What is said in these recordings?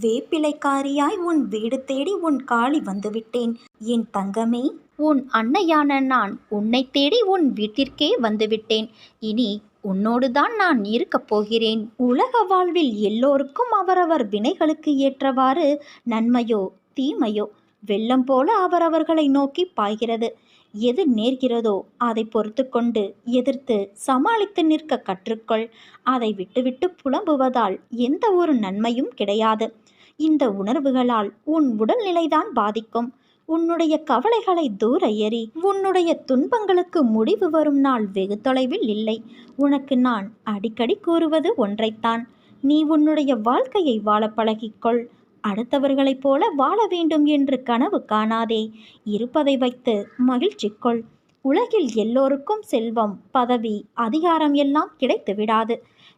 வேப்பிலைக்காரியாய் உன் வீடு தேடி உன் காளி வந்துவிட்டேன். என் தங்கமே உன் அன்னையான நான் உன்னை தேடி உன் வீட்டிற்கே வந்துவிட்டேன். இனி உன்னோடுதான் நான் இருக்கப் போகிறேன். உலக வாழ்வில் எல்லோருக்கும் அவரவர் வினைகளுக்கு ஏற்றவாறு நன்மையோ தீமையோ வெள்ளம் போல அவரவர்களை நோக்கி பாய்கிறது. எது நேர்கிறதோ அதை பொறுத்து கொண்டு எதிர்த்து சமாளித்து நிற்க கற்றுக்கொள். அதை விட்டுவிட்டு புலம்புவதால் எந்த ஒரு நன்மையும் கிடையாது. இந்த உணர்வுகளால் உன் உடல்நிலைதான் பாதிக்கும். உன்னுடைய கவலைகளை தூர எறி உன்னுடைய துன்பங்களுக்கு முடிவு வரும் நாள் வெகு தொலைவில் இல்லை. உனக்கு நான் அடிக்கடி கூறுவது ஒன்றைத்தான். நீ உன்னுடைய வாழ்க்கையை வாழ பழகிக்கொள். அடுத்தவர்களைப் போல வாழ வேண்டும் என்று கனவு காணாதே. இருப்பதை வைத்து மகிழ்ச்சி கொள் உலகில் எல்லோருக்கும் செல்வம் பதவி அதிகாரம் எல்லாம் கிடைத்து விடாது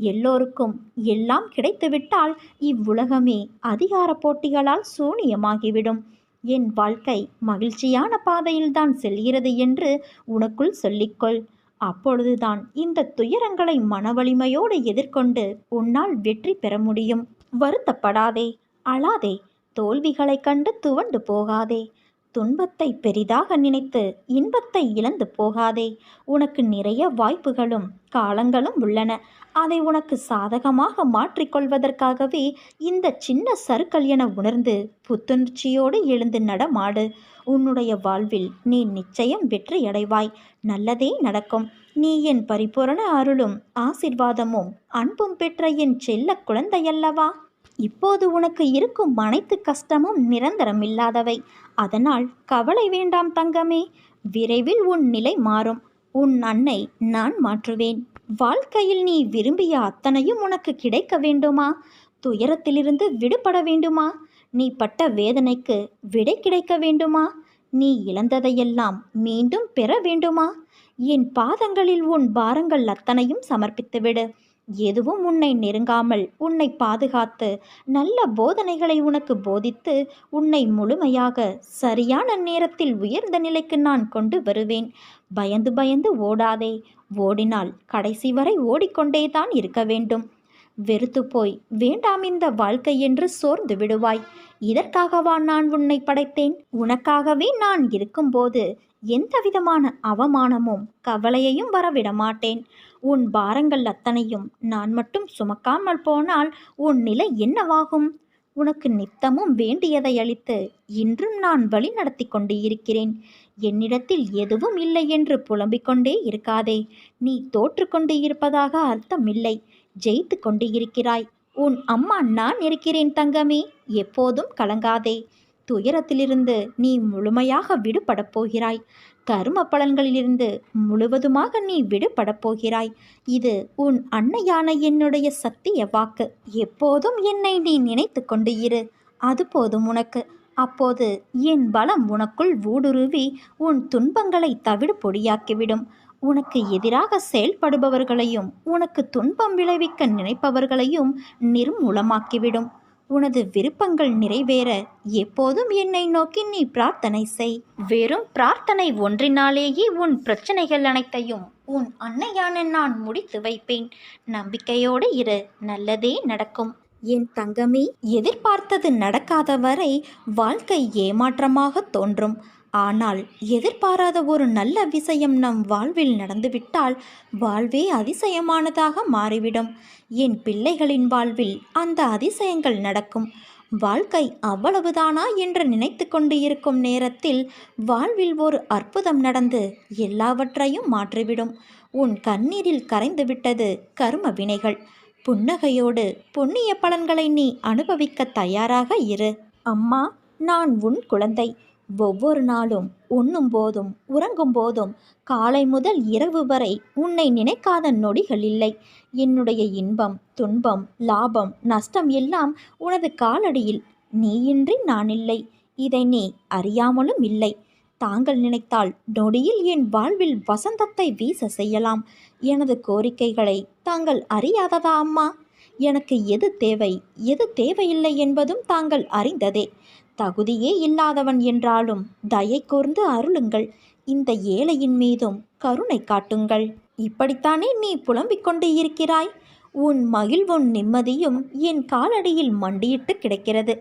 எல்லோருக்கும் எல்லாம் கிடைத்துவிட்டால் இவ்வுலகமே அதிகார போட்டிகளால் சூனியமாகிவிடும். என் வாழ்க்கை மகிழ்ச்சியான பாதையில்தான் செல்கிறது என்று உனக்குள் சொல்லிக்கொள். அப்பொழுதுதான் இந்த துயரங்களை மனவலிமையோடு எதிர்கொண்டு உன்னால் வெற்றி பெற முடியும். வருத்தப்படாதே அழாதே தோல்விகளைக் கண்டு துவண்டு போகாதே. துன்பத்தை பெரிதாக நினைத்து இன்பத்தை இழந்து போகாதே. உனக்கு நிறைய வாய்ப்புகளும் காலங்களும் உள்ளன. அதை உனக்கு சாதகமாக மாற்றிக்கொள்வதற்காகவே இந்த சின்ன சறுக்கல் என உணர்ந்து புத்துணர்ச்சியோடு எழுந்து நடமாடு. உன்னுடைய வாழ்வில் நீ நிச்சயம் வெற்றியடைவாய் நல்லதே நடக்கும். நீ என் பரிபூரண அருளும் ஆசிர்வாதமும் அன்பும் பெற்ற என் செல்ல குழந்தையல்லவா? இப்போது உனக்கு இருக்கும் அனைத்து கஷ்டமும் நிரந்தரமில்லாதவை. அதனால் கவலை வேண்டாம் தங்கமே. விரைவில் உன் நிலை மாறும். உன் அன்னை நான் மாற்றுவேன். வாழ்க்கையில் நீ விரும்பிய அத்தனையும் உனக்கு கிடைக்க வேண்டுமா? துயரத்திலிருந்து விடுபட வேண்டுமா? நீ பட்ட வேதனைக்கு விடை கிடைக்க வேண்டுமா? நீ இழந்ததையெல்லாம் மீண்டும் பெற வேண்டுமா? என் பாதங்களில் உன் பாரங்கள் அத்தனையும் சமர்ப்பித்துவிடு. எதுவும் உன்னை நெருங்காமல் உன்னை பாதுகாத்து நல்ல போதனைகளை உனக்கு போதித்து உன்னை முழுமையாக சரியான நேரத்தில் உயர்ந்த நிலைக்கு நான் கொண்டு வருவேன். பயந்து பயந்து ஓடாதே. ஓடினால் கடைசி வரை ஓடிக்கொண்டே தான் இருக்க வேண்டும். வெறுத்து போய் வேண்டாம் இந்த வாழ்க்கை என்று சோர்ந்து விடுவாய். இதற்காகவா நான் உன்னை படைத்தேன்? உனக்காகவே நான் இருக்கும்போது எந்தவிதமான அவமானமும் கவலையையும் வரவிட மாட்டேன். உன் பாரங்கள் அத்தனையும் நான் மட்டும் சுமக்காமல் போனால் உன் நிலை என்னவாகும்? உனக்கு நித்தமும் வேண்டியதை அளித்து இன்றும் நான் வழி நடத்தி கொண்டு இருக்கிறேன். என்னிடத்தில் எதுவும் இல்லை என்று புலம்பிக் கொண்டே இருக்காதே. நீ தோற்று கொண்டு இருப்பதாக அர்த்தமில்லை ஜெயித்து கொண்டு இருக்கிறாய். உன் அம்மா நான் இருக்கிறேன் தங்கமே. எப்போதும் கலங்காதே. துயரத்திலிருந்து நீ முழுமையாக விடுபடப் போகிறாய். கரும பலன்களிலிருந்து முழுவதுமாக நீ விடுபடப் போகிறாய். இது உன் அன்னையான என்னுடைய சத்திய வாக்கு. எப்போதும் என்னை நீ நினைத்து கொண்டு இரு. அது போதும் உனக்கு. அப்போது என் பலம் உனக்குள் ஊடுருவி உன் துன்பங்களை தவிடு பொடியாக்கிவிடும். உனக்கு எதிராக செயல்படுபவர்களையும் உனக்கு துன்பம் விளைவிக்க நினைப்பவர்களையும் நிர்மூலமாக்கிவிடும். உனது விருப்பங்கள் நிறைவேற எப்போதும் என்னை நோக்கி நீ பிரார்த்தனை செய். வெறும் பிரார்த்தனை ஒன்றினாலேயே உன் பிரச்சனைகள் அனைத்தையும் உன் அன்னையான நான் முடித்து வைப்பேன். நம்பிக்கையோடு இரு நல்லதே நடக்கும். என் தங்கமே எதிர்பார்த்தது நடக்காத வரை வாழ்க்கை ஏமாற்றமாக தோன்றும். ஆனால் எதிர்பாராத ஒரு நல்ல விஷயம் நம் வாழ்வில் நடந்துவிட்டால் வாழ்வே அதிசயமானதாக மாறிவிடும். என் பிள்ளைகளின் வாழ்வில் அந்த அதிசயங்கள் நடக்கும். வாழ்க்கை அவ்வளவுதானா என்று நினைத்து கொண்டு இருக்கும் நேரத்தில் வாழ்வில் ஒரு அற்புதம் நடந்து எல்லாவற்றையும் மாற்றிவிடும். உன் கண்ணீரில் கரைந்துவிட்டது கரும வினைகள். புன்னகையோடு புண்ணிய பலன்களை நீ அனுபவிக்க தயாராக இரு. அம்மா நான் உன் குழந்தை. ஒவ்வொரு நாளும் உண்ணும் போதும் உறங்கும் போதும் காலை முதல் இரவு வரை உன்னை நினைக்காத நொடிகள் இல்லை. என்னுடைய இன்பம் துன்பம் லாபம் நஷ்டம் எல்லாம் உனது காலடியில் நீயின்றி நான் இல்லை. இதை நீ அறியாமலும் இல்லை. தாங்கள் நினைத்தால் நொடியில் என் வாழ்வில் வசந்தத்தை வீச செய்யலாம். எனது கோரிக்கைகளை தாங்கள் அறியாததா அம்மா? எனக்கு எது தேவை எது தேவையில்லை என்பதும் தாங்கள் அறிந்ததே. தகுதியே இல்லாதவன் என்றாலும் தயை கூர்ந்து அருளுங்கள். இந்த ஏழையின் மீதும் கருணை காட்டுங்கள். இப்படித்தானே நீ புலம்பிக் கொண்டு இருக்கிறாய்? உன் மகிழ்வும் நிம்மதியும் என் காலடியில் மண்டியிட்டு கிடக்கிறது.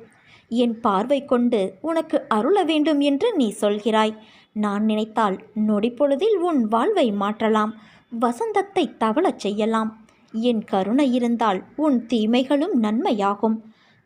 என் பார்வை கொண்டு உனக்கு அருள வேண்டும் என்று நீ சொல்கிறாய். நான் நினைத்தால் நொடிப்பொழுதில் உன் வாழ்வை மாற்றலாம். வசந்தத்தை தவளச் செய்யலாம். என் கருணை இருந்தால் உன் தீமைகளும் நன்மையாகும்.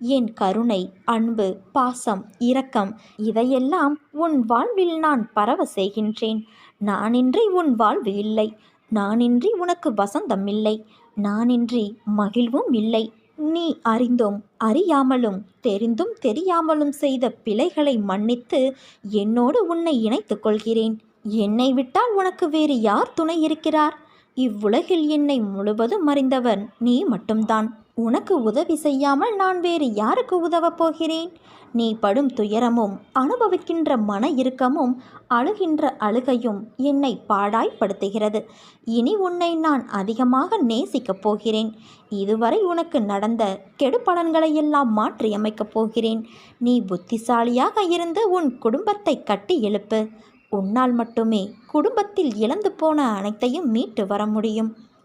என் கருணை அன்பு பாசம் இரக்கம் இதையெல்லாம் உன் வாழ்வில் நான் பரவ செய்கின்றேன். நானின்றி உன் வாழ்வு இல்லை. நானின்றி உனக்கு வசந்தம் இல்லை. நானின்றி மகிழ்வும் இல்லை. நீ அறிந்தும் அறியாமலும் தெரிந்தும் தெரியாமலும் செய்த பிழைகளை மன்னித்து என்னோடு உன்னை இணைத்துக் கொள்கிறேன். என்னை விட்டால் உனக்கு வேறு யார் துணை இருக்கிறார்? இவ்வுலகில் என்னை முழுவதும் அறிந்தவன் நீ மட்டும்தான். உனக்கு உதவி செய்யாமல் நான் வேறு யாருக்கு உதவப் போகிறேன்? நீ படும் துயரமும் அனுபவிக்கின்ற மன இறுக்கமும் அழுகின்ற அழுகையும் என்னை பாடாய்ப்படுத்துகிறது. இனி உன்னை நான் அதிகமாக நேசிக்கப் போகிறேன். இதுவரை உனக்கு நடந்த கெடுபலன்களையெல்லாம் மாற்றியமைக்கப் போகிறேன். நீ புத்திசாலியாக இருந்து உன் குடும்பத்தை கட்டி எழுப்பு. உன்னால் மட்டுமே குடும்பத்தில் இழந்து போன அனைத்தையும் மீட்டு வர முடியும்.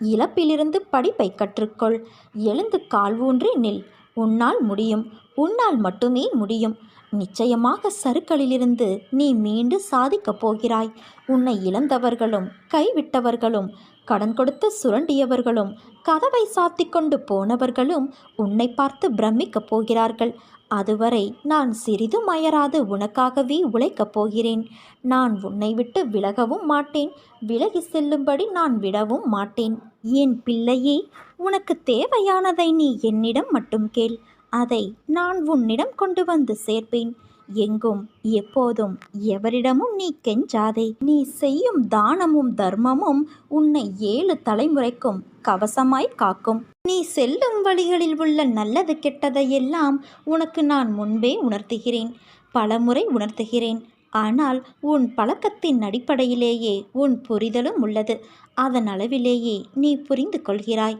இழப்பிலிருந்து படிப்பை கற்றுக்கொள். எழுந்து கால் ஊன்றி நில். உன்னால் முடியும். உன்னால் மட்டுமே முடியும். நிச்சயமாக சருக்களிலிருந்து நீ மீண்டு சாதிக்கப் போகிறாய். உன்னை இழந்தவர்களும் கைவிட்டவர்களும் கடன் கொடுத்து சுரண்டியவர்களும் கதவை சாத்தி கொண்டு போனவர்களும் உன்னை பார்த்து பிரமிக்கப் போகிறார்கள். அதுவரை நான் சிறிதும் அயராது உனக்காகவே உழைக்கப் போகிறேன். நான் உன்னை விட்டு விலகவும் மாட்டேன். விலகி செல்லும்படி நான் விடவும் மாட்டேன். என் பிள்ளையே உனக்கு தேவையானதை நீ என்னிடம் மட்டும் கேள். அதை நான் உன்னிடம் கொண்டு வந்து சேர்ப்பேன். எங்கும் எப்போதும் எவரிடமும் நீ கெஞ்சாதே. நீ செய்யும் தானமும் தர்மமும் உன்னை ஏழு தலைமுறைக்கும் கவசமாய் காக்கும். நீ செல்லும் வழிகளில் உள்ள நல்லது கெட்டதையெல்லாம் உனக்கு நான் முன்பே உணர்த்துகிறேன். பலமுறை உணர்த்துகிறேன். ஆனால் உன் பழக்கத்தின் அடிப்படையிலேயே உன் புரிதலும் உள்ளது. அதன் அளவிலேயே நீ புரிந்து கொள்கிறாய்.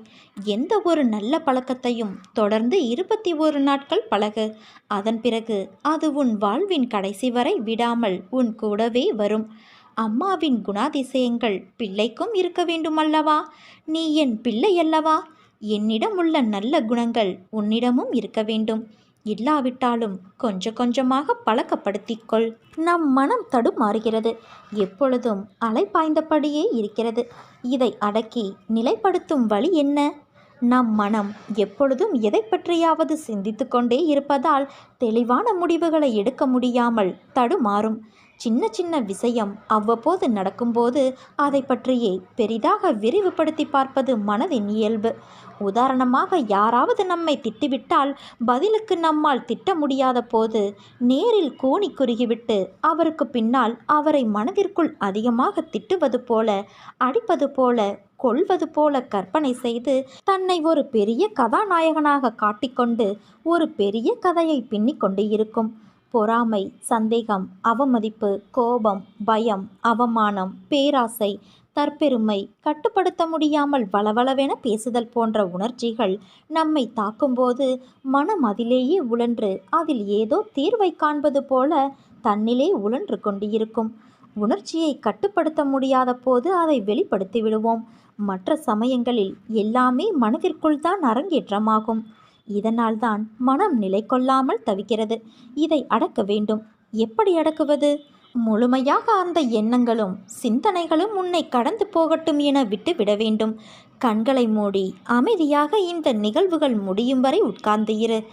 எந்த ஒரு நல்ல பழக்கத்தையும் தொடர்ந்து இருபத்தி ஒரு நாட்கள் பழகு. அதன் பிறகு அது உன் வாழ்வின் கடைசி வரை விடாமல் உன் கூடவே வரும். அம்மாவின் குணாதிசயங்கள் பிள்ளைக்கும் இருக்க வேண்டுமல்லவா? நீ என் பிள்ளை அல்லவா? என்னிடம் உள்ள நல்ல குணங்கள் உன்னிடமும் இருக்க வேண்டும். இல்லாவிட்டாலும் கொஞ்சம் கொஞ்சமாக பழக்கப்படுத்திக்கொள். நம் மனம் தடுமாறுகிறது. எப்பொழுதும் அலை பாய்ந்தபடியே இருக்கிறது. இதை அடக்கி நிலைப்படுத்தும் வழி என்ன? நம் மனம் எப்பொழுதும் எதை பற்றியாவது சிந்தித்து கொண்டே இருப்பதால் தெளிவான முடிவுகளை எடுக்க முடியாமல் தடுமாறும். சின்ன சின்ன விஷயம் அவ்வப்போது நடக்கும்போது அதை பற்றியே பெரிதாக விரிவுபடுத்தி பார்ப்பது மனதின் இயல்பு. உதாரணமாக யாராவது நம்மை திட்டிவிட்டால் பதிலுக்கு நம்மால் திட்ட முடியாத போது நேரில் கோணி குறுகிவிட்டு அவருக்கு பின்னால் அவரை மனதிற்குள் அதிகமாக திட்டுவது போல அடிப்பது போல கொள்வது போல கற்பனை செய்து தன்னை ஒரு பெரிய கதாநாயகனாக காட்டிக்கொண்டு ஒரு பெரிய கதையை பின்னிக் கொண்டு இருக்கும். பொறாமை சந்தேகம் அவமதிப்பு கோபம் பயம் அவமானம் பேராசை தற்பெருமை கட்டுப்படுத்த முடியாமல் வளவளவென பேசுதல் போன்ற உணர்ச்சிகள் நம்மை தாக்கும்போது மனம் அதிலேயே உழன்று அதில் ஏதோ தீர்வை காண்பது போல தன்னிலே உழன்று கொண்டிருக்கும். உணர்ச்சியை கட்டுப்படுத்த முடியாத போது அதை வெளிப்படுத்தி விடுவோம். மற்ற சமயங்களில் எல்லாமே மனதிற்குள் தான் அரங்கேற்றமாகும். இதனால்தான் மனம் நிலை கொள்ளாமல் தவிக்கிறது. இதை அடக்க வேண்டும். எப்படி அடக்குவது? முழுமையாக அந்த எண்ணங்களும் சிந்தனைகளும் உன்னை கடந்து போகட்டும் என விட்டுவிட வேண்டும். கண்களை மூடி அமைதியாக இந்த நிகழ்வுகள் முடியும் வரை உட்கார்ந்து இரு.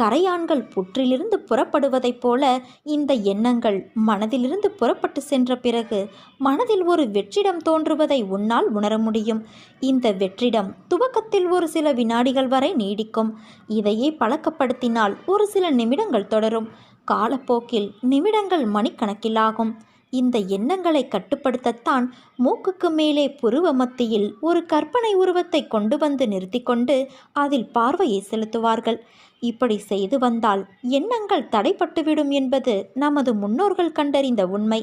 கரையான்கள் புற்றிலிருந்து புறப்படுவதைப் போல இந்த எண்ணங்கள் மனதிலிருந்து புறப்பட்டு சென்ற பிறகு மனதில் ஒரு வெற்றிடம் தோன்றுவதை உன்னால் உணர முடியும். இந்த வெற்றிடம் துவக்கத்தில் ஒரு சில வினாடிகள் வரை நீடிக்கும். இதையே பழக்கப்படுத்தினால் ஒரு சில நிமிடங்கள் தொடரும். காலப்போக்கில் நிமிடங்கள் மணிக்கணக்கிலாகும் இந்த எண்ணங்களை கட்டுப்படுத்தத்தான் மூக்குக்கு மேலே புருவ மத்தியில் ஒரு கற்பனை உருவத்தை கொண்டு வந்து நிறுத்திக்கொண்டு அதில் பார்வையை செலுத்துவார்கள். இப்படி செய்து வந்தால் எண்ணங்கள் தடைப்பட்டுவிடும் என்பது நமது முன்னோர்கள் கண்டறிந்த உண்மை.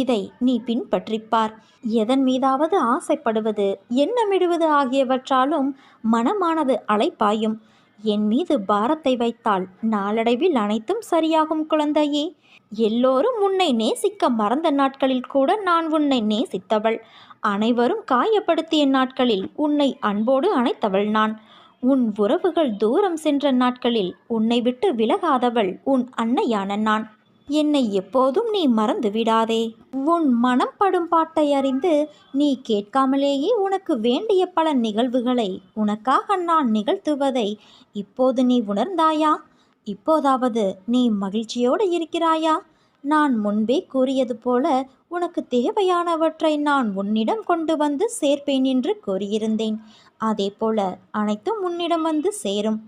இதை நீ பின்பற்றிப்பார். எதன் மீதாவது ஆசைப்படுவது எண்ணமிடுவது ஆகியவற்றாலும் மனமானது அலைப்பாயும். என் மீது பாரத்தை வைத்தால் நாளடைவில் அனைத்தும் சரியாகும் குழந்தையே. எல்லோரும் உன்னை நேசிக்க மறந்த நாட்களில் கூட நான் உன்னை நேசித்தவள். அனைவரும் காயப்படுத்திய நாட்களில் உன்னை அன்போடு அணைத்தவள் நான். உன் உறவுகள் தூரம் சென்ற நாட்களில் உன்னை விட்டு விலகாதவள் உன் அன்னையான நான். என்னை எப்போதும் நீ மறந்து விடாதே. உன் மனம் படும் பாட்டை அறிந்து நீ கேட்காமலேயே உனக்கு வேண்டிய பல நிகழ்வுகளை உனக்காக நான் நிகழ்த்துவதை இப்போது நீ உணர்ந்தாயா? இப்போதாவது நீ மகிழ்ச்சியோடு இருக்கிறாயா? நான் முன்பே கூறியது போல உனக்கு தேவையானவற்றை நான் உன்னிடம் கொண்டு வந்து சேர்ப்பேன் என்று கூறியிருந்தேன். அதே போல அனைத்தும் உன்னிடம் வந்து சேரும்.